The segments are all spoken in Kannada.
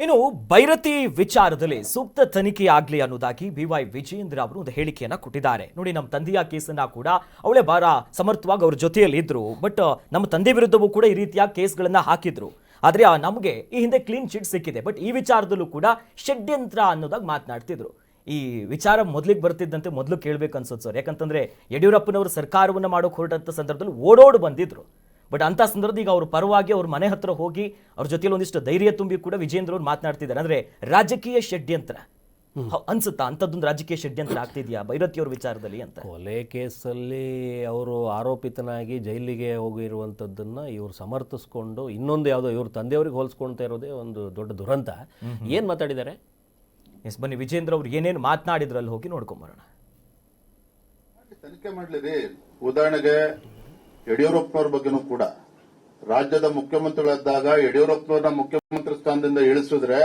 ಇನ್ನು ಭೈರತಿ ವಿಚಾರದಲ್ಲಿ ಸೂಕ್ತ ತನಿಖೆ ಆಗ್ಲಿ ಅನ್ನೋದಾಗಿ ಬಿ ವೈ ವಿಜಯೇಂದ್ರ ಅವರು ಒಂದು ಹೇಳಿಕೆಯನ್ನು ಕೊಟ್ಟಿದ್ದಾರೆ. ನೋಡಿ, ನಮ್ಮ ತಂದೆಯ ಕೇಸನ್ನ ಕೂಡ ಅವಳೇ ಬಾರ ಸಮರ್ಥವಾಗಿ ಅವ್ರ ಜೊತೆಯಲ್ಲಿ ಇದ್ರು. ಬಟ್, ನಮ್ಮ ತಂದೆ ವಿರುದ್ಧವೂ ಕೂಡ ಈ ರೀತಿಯ ಕೇಸ್ಗಳನ್ನ ಹಾಕಿದ್ರು. ಆದ್ರೆ ನಮಗೆ ಈ ಹಿಂದೆ ಕ್ಲೀನ್ ಚಿಟ್ ಸಿಕ್ಕಿದೆ. ಬಟ್, ಈ ವಿಚಾರದಲ್ಲೂ ಕೂಡ ಷಡ್ಯಂತ್ರ ಅನ್ನೋದಾಗಿ ಮಾತನಾಡ್ತಿದ್ರು. ಈ ವಿಚಾರ ಮೊದಲಿಗೆ ಬರ್ತಿದ್ದಂತೆ ಮೊದಲು ಕೇಳಬೇಕು ಅನ್ಸುತ್ತೆ ಸರ್ ಯಾಕಂತಂದ್ರೆ ಯಡಿಯೂರಪ್ಪನವರು ಸರ್ಕಾರವನ್ನು ಮಾಡೋಕೆ ಹೊರಟಂತ ಸಂದರ್ಭದಲ್ಲಿ ಓಡೋಡು ಬಂದಿದ್ರು. ಬಟ್ ಅಂಥ ಸಂದರ್ಭದಲ್ಲಿ ಈಗ ಅವ್ರ ಪರವಾಗಿ ಅವ್ರ ಮನೆ ಹತ್ರ ಹೋಗಿ ಅವ್ರ ಜೊತೆಲಿ ಒಂದಿಷ್ಟು ಧೈರ್ಯ ತುಂಬಿ ಕೂಡ ವಿಜೇಂದ್ರ ಅವ್ರು ಮಾತನಾಡ್ತಿದ್ದಾರೆ. ಅಂದ್ರೆ ರಾಜಕೀಯ ಷಡ್ಯಂತ್ರ. ಅನ್ಸುತ್ತಾ? ಅಂಥದ್ದೊಂದು ರಾಜಕೀಯ ಷಡ್ಯಂತ್ರ ಆಗ್ತಿದ್ಯಾ ಭೈರತಿಯವ್ರ ವಿಚಾರದಲ್ಲಿ ಅಂತ? ಕೊಲೆ ಕೇಸಲ್ಲಿ ಅವರು ಆರೋಪಿತನಾಗಿ ಜೈಲಿಗೆ ಹೋಗಿರುವಂಥದ್ದನ್ನು ಇವರು ಸಮರ್ಥಿಸ್ಕೊಂಡು ಇನ್ನೊಂದು ಯಾವುದೋ ಇವ್ರ ತಂದೆಯವ್ರಿಗೆ ಹೋಲಿಸ್ಕೊಳ್ತಾ ಇರೋದೇ ಒಂದು ದೊಡ್ಡ ದುರಂತ. ಏನು ಮಾತಾಡಿದ್ದಾರೆ? ಎಸ್ ಬನ್ನಿ ವಿಜೇಂದ್ರ ಅವ್ರು ಏನೇನು ಮಾತನಾಡಿದ್ರಲ್ಲಿ ಹೋಗಿ ನೋಡ್ಕೊಂಬರೋಣ. ತನಿಖೆ ಮಾಡ್ಲಿ ರೀ ಉದಾಹರಣೆಗೆ ಯಡಿಯೂರಪ್ಪನವ್ರ ಬಗ್ಗೆನೂ ಕೂಡ. ರಾಜ್ಯದ ಮುಖ್ಯಮಂತ್ರಿಗಳಿದ್ದಾಗ ಯಡಿಯೂರಪ್ಪನವ್ರನ್ನ ಮುಖ್ಯಮಂತ್ರಿ ಸ್ಥಾನದಿಂದ ಇಳಿಸಿದ್ರೆ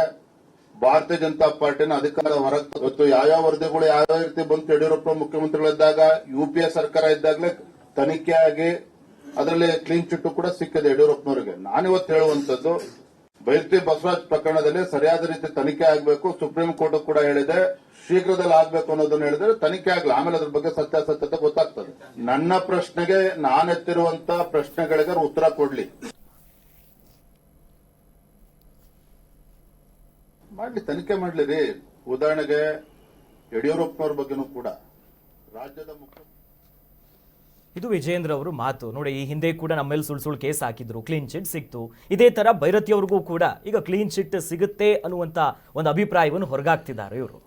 ಭಾರತೀಯ ಜನತಾ ಪಾರ್ಟಿನ ಅಧಿಕಾರ ಹೊರಗೆ ಇವತ್ತು ಯಾವ್ಯಾವ ವರದಿಗಳು ಯಾವ್ಯಾವ ರೀತಿ ಬಂತು ಯಡಿಯೂರಪ್ಪ ಮುಖ್ಯಮಂತ್ರಿಗಳಿದ್ದಾಗ ಯುಪಿಎ ಸರ್ಕಾರ ಇದ್ದಾಗಲೇ ತನಿಖೆ ಆಗಿ ಅದರಲ್ಲಿ ಕ್ಲೀನ್ ಚಿಟ್ಟು ಕೂಡ ಸಿಕ್ಕಿದೆ ಯಡಿಯೂರಪ್ಪನವರಿಗೆ. ನಾನಿವತ್ತು ಹೇಳುವಂತದ್ದು ಬೈರ್ತಿ ಬಸವರಾಜ್ ಪ್ರಕರಣದಲ್ಲಿ ಸರಿಯಾದ ರೀತಿ ತನಿಖೆ ಆಗಬೇಕು. ಸುಪ್ರೀಂ ಕೋರ್ಟ್ ಕೂಡ ಹೇಳಿದೆ. ಶೀಘ್ರದಲ್ಲಿ ಆಗಬೇಕು ಅನ್ನೋದನ್ನ ಹೇಳಿದ್ರೆ ತನಿಖೆ ಆಗಲಿ. ಆಮೇಲೆ ಅದ್ರ ಬಗ್ಗೆ ಸತ್ಯಾಸತ್ಯತೆ ಗೊತ್ತಾಗ್ತದೆ. ನನ್ನ ಪ್ರಶ್ನೆಗೆ ನಾನೆತ್ತಿರುವಂತ ಪ್ರಶ್ನೆಗಳಿಗೆ ಉತ್ತರ ಕೊಡ್ಲಿ. ಮಾಡ್ಲಿ, ತನಿಖೆ ಮಾಡ್ಲಿ ರೀ. ಉದಾಹರಣೆಗೆ ಯಡಿಯೂರಪ್ಪನವ್ರ ಬಗ್ಗೆನೂ ಕೂಡ. ರಾಜ್ಯದ ಮುಖ್ಯ ಇದು ವಿಜೇಂದ್ರ ಅವರು ಮಾತು. ನೋಡಿ ಈ ಹಿಂದೆ ಕೂಡ ನಮ್ಮ ಮೇಲೆ ಸುಳ್ಳು ಸುಳ್ಳು ಕೇಸ್ ಹಾಕಿದ್ರು. ಕ್ಲೀನ್ ಚಿಟ್ ಸಿಕ್ತು. ಇದೇ ತರ ಭೈರತಿಯವ್ರಿಗೂ ಕೂಡ ಈಗ ಕ್ಲೀನ್ ಚಿಟ್ ಸಿಗುತ್ತೆ ಅನ್ನುವಂತ ಒಂದು ಅಭಿಪ್ರಾಯವನ್ನು ಹೊರಗಾಗ್ತಿದ್ದಾರೆ ಇವರು.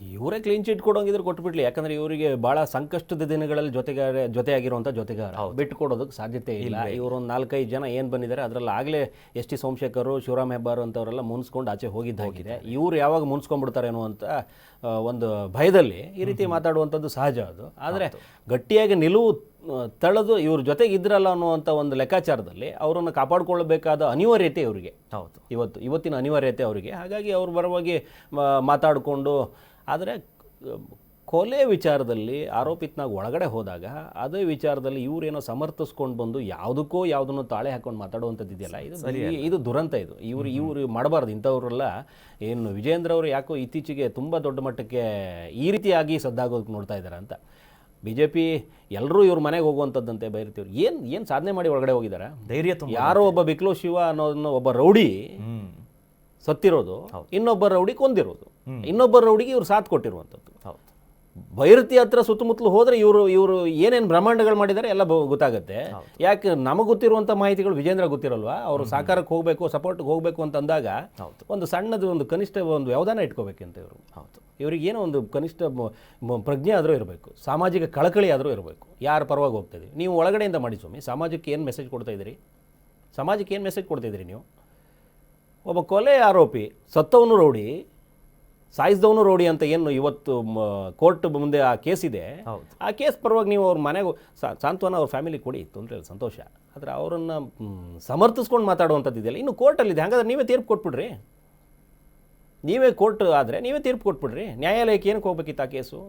ಇವರೇ ಕ್ಲೀನ್ ಚಿಟ್ ಕೊಡೋಂಗಿದ್ರೆ ಕೊಟ್ಬಿಡ್ಲಿ. ಯಾಕಂದ್ರೆ ಇವರಿಗೆ ಬಹಳ ಸಂಕಷ್ಟದ ದಿನಗಳಲ್ಲಿ ಜೊತೆಗಾರ ಜೊತೆಯಾಗಿರುವಂಥ ಜೊತೆಗಾರ. ಬಿಟ್ಟು ಕೊಡೋದಕ್ಕೆ ಸಾಧ್ಯತೆ ಇಲ್ಲ. ಇವರು ಒಂದು ನಾಲ್ಕೈದು ಜನ ಏನು ಬಂದಿದ್ದಾರೆ ಅದರಲ್ಲಿ ಆಗಲೇ ಎಸ್ ಟಿ ಸೋಮಶೇಖರ್ ಶಿವರಾಮ್ ಹೆಬ್ಬಾರ್ ಅಂತವರೆಲ್ಲ ಮುನ್ಸ್ಕೊಂಡು ಆಚೆ ಹೋಗಿದ್ದಾಗಿದೆ. ಹೋಗಿದೆ ಇವ್ರು ಯಾವಾಗ ಮುನ್ಸ್ಕೊಂಡ್ಬಿಡ್ತಾರೆ ಆ, ಒಂದು ಭಯದಲ್ಲಿ ಈ ರೀತಿ ಮಾತಾಡುವಂಥದ್ದು ಸಹಜ ಅದು. ಆದರೆ ಗಟ್ಟಿಯಾಗಿ ನಿಲುವು ತಳೆದು ಇವ್ರ ಜೊತೆಗೆ ಇದ್ರಲ್ಲ ಅನ್ನುವಂಥ ಒಂದು ಲೆಕ್ಕಾಚಾರದಲ್ಲಿ ಅವರನ್ನು ಕಾಪಾಡಿಕೊಳ್ಳಬೇಕಾದ ಅನಿವಾರ್ಯತೆ ಇವರಿಗೆ ಹೌದು. ಇವತ್ತು ಇವತ್ತಿನ ಅನಿವಾರ್ಯತೆ ಅವರಿಗೆ. ಹಾಗಾಗಿ ಅವ್ರ ಪರವಾಗಿ ಮಾತಾಡಿಕೊಂಡು ಆದರೆ ಕೊಲೆ ವಿಚಾರದಲ್ಲಿ ಆರೋಪಿತನಾಗ ಒಳಗಡೆ ಹೋದಾಗ ಅದೇ ವಿಚಾರದಲ್ಲಿ ಇವರೇನೋ ಸಮರ್ಥಿಸ್ಕೊಂಡು ಬಂದು ಯಾವುದಕ್ಕೋ ಯಾವುದನ್ನು ತಾಳೆ ಹಾಕೊಂಡು ಮಾತಾಡುವಂಥದ್ದು ಇದೆಯಲ್ಲ? ಇದು ಇದು ದುರಂತ ಇದು. ಇವರು ಇವರು ಮಾಡಬಾರ್ದು. ಇಂಥವ್ರೆಲ್ಲ ಏನು ವಿಜೇಂದ್ರ ಅವರು ಯಾಕೋ ಇತ್ತೀಚೆಗೆ ತುಂಬ ದೊಡ್ಡ ಮಟ್ಟಕ್ಕೆ ಈ ರೀತಿಯಾಗಿ ಸದ್ದಾಗೋದಕ್ಕೆ ನೋಡ್ತಾ ಇದ್ದಾರೆ ಅಂತ. ಬಿ ಜೆ ಪಿ ಎಲ್ಲರೂ ಇವ್ರ ಮನೆಗೆ ಹೋಗುವಂಥದ್ದಂತೆ ಬೈರ್ತಿವ್ರು. ಏನು ಏನು ಸಾಧನೆ ಮಾಡಿ ಒಳಗಡೆ ಹೋಗಿದ್ದಾರೆ ಧೈರ್ಯ ಯಾರೋ ಒಬ್ಬ ಬಿಕ್ಲೋ ಶಿವ ಅನ್ನೋದನ್ನ ಒಬ್ಬ ರೌಡಿ ಸತ್ತಿರೋದು ಇನ್ನೊಬ್ಬ ರೌಡಿ ಕೊಂದಿರೋದು. ಇನ್ನೊಬ್ಬ ರೌಡಿಗೆ ಇವ್ರು ಸಾಥ್ ಕೊಟ್ಟಿರುವಂಥದ್ದು. ಭೈರತಿ ಹತ್ರ ಸುತ್ತಮುತ್ತಲು ಹೋದ್ರೆ ಇವರು ಇವರು ಏನೇನು ಬ್ರಹ್ಮಾಂಡಗಳು ಮಾಡಿದ್ದಾರೆ ಎಲ್ಲ ಗೊತ್ತಾಗುತ್ತೆ. ಯಾಕೆ ನಮಗೆ ಗೊತ್ತಿರುವಂಥ ಮಾಹಿತಿಗಳು ವಿಜೇಂದ್ರ ಗೊತ್ತಿರಲ್ವಾ? ಅವರು ಸಾಕಾರಕ್ಕೆ ಹೋಗಬೇಕು ಸಪೋರ್ಟ್ಗೆ ಹೋಗಬೇಕು ಅಂತ ಅಂದಾಗ ಹೌದು. ಒಂದು ಸಣ್ಣದು ಒಂದು ಕನಿಷ್ಠ ಒಂದು ವ್ಯವಧಾನ ಇಟ್ಕೋಬೇಕಂತ ಇವರು. ಹೌದು. ಇವರಿಗೆ ಏನೋ ಒಂದು ಕನಿಷ್ಠ ಪ್ರಜ್ಞೆ ಆದರೂ ಇರಬೇಕು ಸಾಮಾಜಿಕ ಕಳಕಳಿ ಆದರೂ ಇರಬೇಕು. ಯಾರು ಪರವಾಗಿ ಹೋಗ್ತಾ ಇದ್ದೀವಿ ನೀವು ಒಳಗಡೆಯಿಂದ ಮಾಡಿ ಸ್ವಾಮಿ ಸಮಾಜಕ್ಕೆ ಏನು ಮೆಸೇಜ್ ಕೊಡ್ತಾ ಇದ್ದೀರಿ ಸಮಾಜಕ್ಕೆ ಏನು ಮೆಸೇಜ್ ಕೊಡ್ತಾ ಇದ್ದೀರಿ ನೀವು? ಒಬ್ಬ ಕೊಲೆ ಆರೋಪಿ ಸತ್ತವನು ರೌಡಿ ಸಾಯಿಸಿದವನು ರೌಡಿ ಅಂತ ಏನು ಇವತ್ತು ಕೋರ್ಟ್ ಮುಂದೆ ಆ ಕೇಸ್ ಇದೆ. ಹೌದು. ಆ ಕೇಸ್ ಪರವಾಗಿ ನೀವು ಅವ್ರ ಮನೆಗೆ ಸಾಂತ್ವನ ಅವ್ರ ಫ್ಯಾಮಿಲಿ ಕೊಡಿ ತೊಂದರೆ ಇಲ್ಲ ಸಂತೋಷ. ಆದರೆ ಅವರನ್ನು ಸಮರ್ಥಿಸ್ಕೊಂಡು ಮಾತಾಡುವಂಥದ್ದು ಇದೆಯಲ್ಲ ಇನ್ನು ಕೋರ್ಟಲ್ಲಿದೆ. ಹಾಗಾದ್ರೆ ನೀವೇ ತೀರ್ಪು ಕೊಟ್ಬಿಡ್ರಿ. ನೀವೇ ಕೋರ್ಟ್ ಆದರೆ ನೀವೇ ತೀರ್ಪು ಕೊಟ್ಬಿಡ್ರಿ. ನ್ಯಾಯಾಲಯಕ್ಕೆ ಏನಕ್ಕೆ ಹೋಗ್ಬೇಕಿತ್ತು ಆ ಕೇಸು?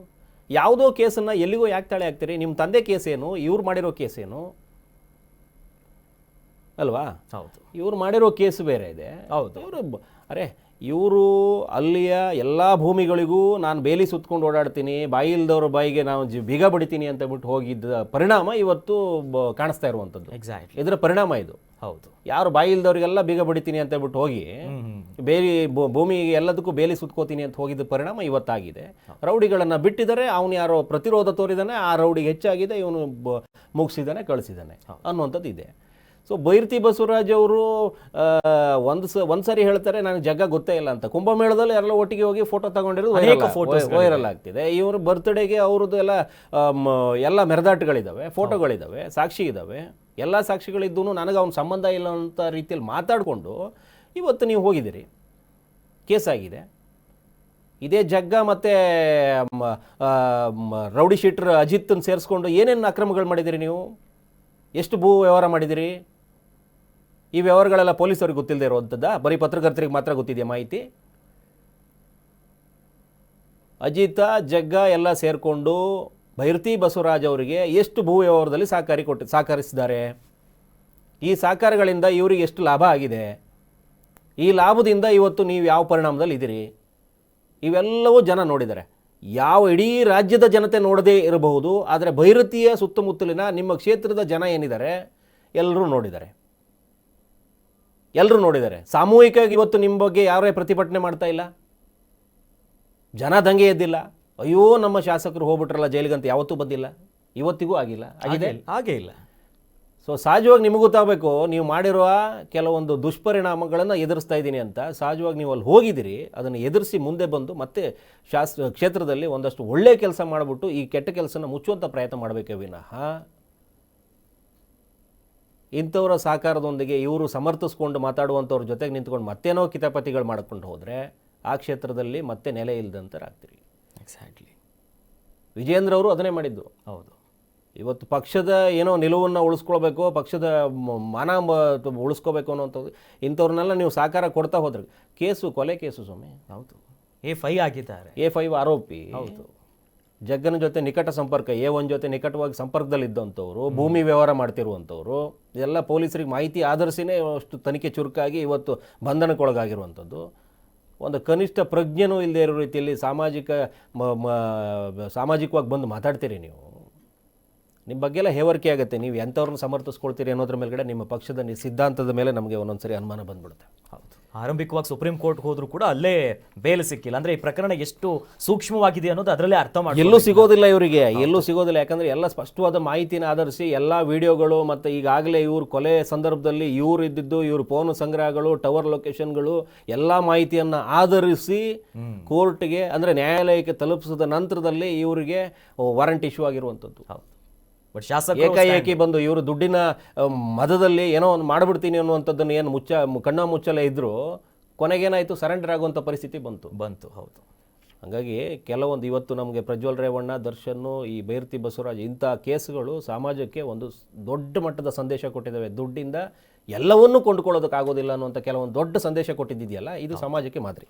ಯಾವುದೋ ಕೇಸನ್ನು ಎಲ್ಲಿಗೋ ಯಾಕೆ ತಾಳೆ ಹಾಕ್ತೀರಿ? ನಿಮ್ಮ ತಂದೆ ಕೇಸ್ ಏನು? ಇವ್ರು ಮಾಡಿರೋ ಏನು? ಅಲ್ವಾ? ಹೌದು. ಇವ್ರು ಮಾಡಿರೋ ಕೇಸ್ ಬೇರೆ ಇದೆ. ಹೌದು. ಇವರು ಅರೆ ಇವರು ಅಲ್ಲಿಯ ಎಲ್ಲ ಭೂಮಿಗಳಿಗೂ ನಾನು ಬೇಲಿ ಸುತ್ಕೊಂಡು ಓಡಾಡ್ತೀನಿ ಬಾಯಿ ಇಲ್ದವ್ರ ಬಾಯಿಗೆ ನಾವು ಜಿ ಬೀಗ ಬಡಿತೀನಿ ಅಂತ ಬಿಟ್ಟು ಹೋಗಿದ್ದ ಪರಿಣಾಮ ಇವತ್ತು ಕಾಣಿಸ್ತಾ ಇರುವಂಥದ್ದು ಎಕ್ಸಾಕ್ಟ್ಲಿ ಇದರ ಪರಿಣಾಮ ಇದು. ಹೌದು. ಯಾರು ಬಾಯಿ ಇಲ್ದವ್ರಿಗೆಲ್ಲ ಬೀಗ ಬಡಿತೀನಿ ಅಂತ ಬಿಟ್ಟು ಹೋಗಿ ಬೇಲಿ ಭೂಮಿಗೆ ಎಲ್ಲದಕ್ಕೂ ಬೇಲಿ ಸುತ್ಕೋತೀನಿ ಅಂತ ಹೋಗಿದ್ದ ಪರಿಣಾಮ ಇವತ್ತಾಗಿದೆ. ರೌಡಿಗಳನ್ನು ಬಿಟ್ಟಿದ್ದಾರೆ ಅವನು ಯಾರೋ ಪ್ರತಿರೋಧ ತೋರಿದಾನೆ ಆ ರೌಡಿಗೆ ಹೆಚ್ಚಾಗಿದೆ ಇವನು ಮುಗಿಸಿದ್ದಾನೆ ಕಳಿಸಿದ್ದಾನೆ ಅನ್ನುವಂಥದ್ದು ಇದೆ ಸೊ ಬೈರ್ತಿ ಬಸವರಾಜ್ ಅವರು ಒಂದು ಸ ಒಂದು ಸರಿ ಹೇಳ್ತಾರೆ ನನಗೆ ಜಗ ಗೊತ್ತೇ ಇಲ್ಲ ಅಂತ. ಕುಂಭಮೇಳದಲ್ಲಿ ಎಲ್ಲ ಒಟ್ಟಿಗೆ ಹೋಗಿ ಫೋಟೋ ತಗೊಂಡಿರೋದು ಅನೇಕ ಫೋಟೋಸ್ ವೈರಲ್ ಆಗ್ತಿದೆ. ಇವರ ಬರ್ತ್ಡೇಗೆ ಅವ್ರದ್ದು ಎಲ್ಲ ಎಲ್ಲ ಮೆರೆದಾಟಗಳಿದ್ದಾವೆ ಫೋಟೋಗಳಿದ್ದಾವೆ ಸಾಕ್ಷಿ ಇದ್ದಾವೆ ಎಲ್ಲ ಸಾಕ್ಷಿಗಳಿದ್ದೂ ನನಗೆ ಅವ್ನ ಸಂಬಂಧ ಇಲ್ಲ ಅಂತ ರೀತಿಯಲ್ಲಿ ಮಾತಾಡಿಕೊಂಡು ಇವತ್ತು ನೀವು ಹೋಗಿದ್ದೀರಿ. ಕೇಸ್ ಆಗಿದೆ. ಇದೇ ಜಗ್ಗ ಮತ್ತು ರೌಡಿ ಶೀಟ್ರ್ ಅಜಿತ್ನ ಸೇರಿಸ್ಕೊಂಡು ಏನೇನು ಅಕ್ರಮಗಳು ಮಾಡಿದಿರಿ ನೀವು? ಎಷ್ಟು ಭೂ ವ್ಯವಹಾರ ಮಾಡಿದ್ದೀರಿ? ಈ ವ್ಯವಹಾರಗಳೆಲ್ಲ ಪೊಲೀಸರಿಗೆ ಗೊತ್ತಿಲ್ಲದೆ ಇರುವಂಥದ್ದು? ಬರೀ ಪತ್ರಕರ್ತರಿಗೆ ಮಾತ್ರ ಗೊತ್ತಿದೆ ಮಾಹಿತಿ? ಅಜಿತ, ಜಗ್ಗ ಎಲ್ಲ ಸೇರಿಕೊಂಡು ಭೈರತಿ ಬಸವರಾಜ್ ಅವರಿಗೆ ಎಷ್ಟು ಭೂ ವ್ಯವಹಾರದಲ್ಲಿ ಸಹಕಾರಿ ಕೊಟ್ಟು, ಸಹಕರಿಸಿದ್ದಾರೆ? ಈ ಸಹಕಾರಗಳಿಂದ ಇವರಿಗೆ ಎಷ್ಟು ಲಾಭ ಆಗಿದೆ? ಈ ಲಾಭದಿಂದ ಇವತ್ತು ನೀವು ಯಾವ ಪರಿಣಾಮದಲ್ಲಿ ಇದ್ದೀರಿ? ಇವೆಲ್ಲವೂ ಜನ ನೋಡಿದ್ದಾರೆ. ಯಾವ ಇಡೀ ರಾಜ್ಯದ ಜನತೆ ನೋಡದೇ ಇರಬಹುದು, ಆದರೆ ಭೈರತಿಯ ಸುತ್ತಮುತ್ತಲಿನ ನಿಮ್ಮ ಕ್ಷೇತ್ರದ ಜನ ಏನಿದ್ದಾರೆ, ಎಲ್ಲರೂ ನೋಡಿದ್ದಾರೆ. ಎಲ್ಲರೂ ನೋಡಿದ್ದಾರೆ. ಸಾಮೂಹಿಕವಾಗಿ ಇವತ್ತು ನಿಮ್ಮ ಬಗ್ಗೆ ಯಾರೇ ಪ್ರತಿಭಟನೆ ಮಾಡ್ತಾ ಇಲ್ಲ? ಜನ ದಂಗೆ ಎದ್ದಿಲ್ಲ. ಅಯ್ಯೋ ನಮ್ಮ ಶಾಸಕರು ಹೋಗ್ಬಿಟ್ರಲ್ಲ ಜೈಲಿಗಂತ ಯಾವತ್ತೂ ಬಂದಿಲ್ಲ. ಇವತ್ತಿಗೂ ಆಗಿಲ್ಲ. ಆಗಿದೆ? ಹಾಗೆ ಇಲ್ಲ. ಸೊ ಸಹಜವಾಗಿ ನಿಮಗೂ ಗೊತ್ತಾಗಬೇಕು ನೀವು ಮಾಡಿರುವ ಕೆಲವೊಂದು ದುಷ್ಪರಿಣಾಮಗಳನ್ನು ಎದುರಿಸ್ತಾ ಇದ್ದೀನಿ ಅಂತ. ಸಹಜವಾಗಿ ನೀವು ಅಲ್ಲಿ ಹೋಗಿದ್ದೀರಿ ಅದನ್ನು ಎದುರಿಸಿ ಮುಂದೆ ಬಂದು ಮತ್ತೆ ಶಾಸ್ ಕ್ಷೇತ್ರದಲ್ಲಿ ಒಂದಷ್ಟು ಒಳ್ಳೆಯ ಕೆಲಸ ಮಾಡಿಬಿಟ್ಟು ಈ ಕೆಟ್ಟ ಕೆಲಸನ ಮುಚ್ಚುವಂಥ ಪ್ರಯತ್ನ ಮಾಡಬೇಕೇ ವಿನಃ. ಇಂಥವರ ಸಹಕಾರದೊಂದಿಗೆ ಇವರು ಸಮರ್ಥಿಸ್ಕೊಂಡು ಮಾತಾಡುವಂಥವ್ರ ಜೊತೆಗೆ ನಿಂತ್ಕೊಂಡು ಮತ್ತೇನೋ ಕಿತಾಪತಿಗಳು ಮಾಡ್ಕೊಂಡು ಹೋದರೆ ಆ ಕ್ಷೇತ್ರದಲ್ಲಿ ಮತ್ತೆ ನೆಲೆ ಇಲ್ಲದಂತರಾಗ್ತೀರಿ ಎಕ್ಸಾಕ್ಟ್ಲಿ ವಿಜೇಂದ್ರ ಅವರು ಅದನ್ನೇ ಮಾಡಿದ್ದು. ಹೌದು. ಇವತ್ತು ಪಕ್ಷದ ಏನೋ ನಿಲುವನ್ನು ಉಳಿಸ್ಕೊಳ್ಬೇಕು ಪಕ್ಷದ ಮಾನ ಉಳಿಸ್ಕೋಬೇಕು ಅನ್ನೋಂಥದ್ದು ಇಂಥವ್ರನ್ನೆಲ್ಲ ನೀವು ಸಹಕಾರ ಕೊಡ್ತಾ ಹೋದ್ರೆ. ಕೇಸು ಕೊಲೆ ಕೇಸು ಸ್ವಾಮಿ. ಹೌದು. ಎ ಫೈ ಆಗಿದ್ದಾರೆ. ಎ ಫೈವ್ ಆರೋಪಿ. ಹೌದು. ಜಗ್ಗನ ಜೊತೆ ನಿಕಟ ಸಂಪರ್ಕ, ಎ ಒನ್ ಜೊತೆ ನಿಕಟವಾಗಿ ಸಂಪರ್ಕದಲ್ಲಿದ್ದಂಥವ್ರು, ಭೂಮಿ ವ್ಯವಹಾರ ಮಾಡ್ತಿರುವಂಥವ್ರು, ಎಲ್ಲ ಪೊಲೀಸರಿಗೆ ಮಾಹಿತಿ ಆಧರಿಸಿನೇ ಅಷ್ಟು ತನಿಖೆ ಚುರುಕಾಗಿ ಇವತ್ತು ಬಂಧನಕ್ಕೊಳಗಾಗಿರುವಂಥದ್ದು. ಒಂದು ಕನಿಷ್ಠ ಪ್ರಜ್ಞೆನೂ ಇಲ್ಲದೆ ಇರೋ ರೀತಿಯಲ್ಲಿ ಸಾಮಾಜಿಕ ಸಾಮಾಜಿಕವಾಗಿ ಬಂದು ಮಾತಾಡ್ತೀರಿ ನೀವು. ನಿಮ್ಮ ಬಗ್ಗೆ ಎಲ್ಲ ಹೇವರಿಕೆ ಆಗುತ್ತೆ. ನೀವು ಎಂಥವ್ರನ್ನ ಸಮರ್ಥಿಸ್ಕೊಳ್ತೀರಿ ಅನ್ನೋದ್ರ ಮೇಲ್ಗಡೆ ನಿಮ್ಮ ಪಕ್ಷದ ಸಿದ್ಧಾಂತದ ಮೇಲೆ ನಮಗೆ ಒಂದೊಂದು ಸರಿ ಅನುಮಾನ ಬಂದ್ಬಿಡುತ್ತೆ. ಹೌದು. ಆರಂಭಿಕವಾಗಿ ಸುಪ್ರೀಂ ಕೋರ್ಟ್ ಹೋದ್ರು ಕೂಡ ಅಲ್ಲೇ ಬೇಲ್ ಸಿಕ್ಕಿಲ್ಲ. ಅಂದ್ರೆ ಈ ಪ್ರಕರಣ ಎಷ್ಟು ಸೂಕ್ಷ್ಮವಾಗಿದೆ ಅನ್ನೋದು ಅದರಲ್ಲೇ ಅರ್ಥ ಮಾಡಿ ಎಲ್ಲೂ ಸಿಗೋದಿಲ್ಲ ಇವರಿಗೆ. ಎಲ್ಲೂ ಸಿಗೋದಿಲ್ಲ. ಯಾಕಂದ್ರೆ ಎಲ್ಲ ಸ್ಪಷ್ಟವಾದ ಮಾಹಿತಿನ ಆಧರಿಸಿ ಎಲ್ಲ ವಿಡಿಯೋಗಳು ಮತ್ತೆ ಈಗಾಗಲೇ ಇವ್ರ ಕೊಲೆ ಸಂದರ್ಭದಲ್ಲಿ ಇವ್ರು ಇದ್ದಿದ್ದು ಇವ್ರ ಫೋನ್ ಸಂಗ್ರಹಗಳು ಟವರ್ ಲೊಕೇಶನ್ಗಳು ಎಲ್ಲ ಮಾಹಿತಿಯನ್ನ ಆಧರಿಸಿ ಕೋರ್ಟ್ಗೆ ಅಂದ್ರೆ ನ್ಯಾಯಾಲಯಕ್ಕೆ ತಲುಪಿಸಿದ ನಂತರದಲ್ಲಿ ಇವರಿಗೆ ವಾರಂಟ್ ಇಶ್ಯೂ ಆಗಿರುವಂಥದ್ದು. ಹೌದು. ಬಟ್ ಶಾಸಕ ಏಕಾಏಕಿ ಬಂದು ಇವರು ದುಡ್ಡಿನ ಮದದಲ್ಲಿ ಏನೋ ಒಂದು ಮಾಡಿಬಿಡ್ತೀನಿ ಅನ್ನುವಂಥದ್ದನ್ನು ಏನು ಮುಚ್ಚ ಕಣ್ಣ ಮುಚ್ಚಲೇ ಇದ್ದರೂ ಕೊನೆಗೇನಾಯಿತು ಸರೆಂಡರ್ ಆಗುವಂಥ ಪರಿಸ್ಥಿತಿ ಬಂತು. ಬಂತು ಹೌದು. ಹಾಗಾಗಿ ಕೆಲವೊಂದು ಇವತ್ತು ನಮಗೆ ಪ್ರಜ್ವಲ್ ರೇವಣ್ಣ ದರ್ಶನ್ನು ಈ ಬೈರ್ತಿ ಬಸವರಾಜ್ ಇಂಥ ಕೇಸ್ಗಳು ಸಮಾಜಕ್ಕೆ ಒಂದು ದೊಡ್ಡ ಮಟ್ಟದ ಸಂದೇಶ ಕೊಟ್ಟಿದ್ದಾವೆ. ದುಡ್ಡಿಂದ ಎಲ್ಲವನ್ನೂ ಕೊಂಡುಕೊಳ್ಳೋದಕ್ಕಾಗೋದಿಲ್ಲ ಅನ್ನುವಂಥ ಕೆಲವೊಂದು ದೊಡ್ಡ ಸಂದೇಶ ಕೊಟ್ಟಿದ್ದಿದೆಯಲ್ಲ ಇದು ಸಮಾಜಕ್ಕೆ ಮಾದರಿ.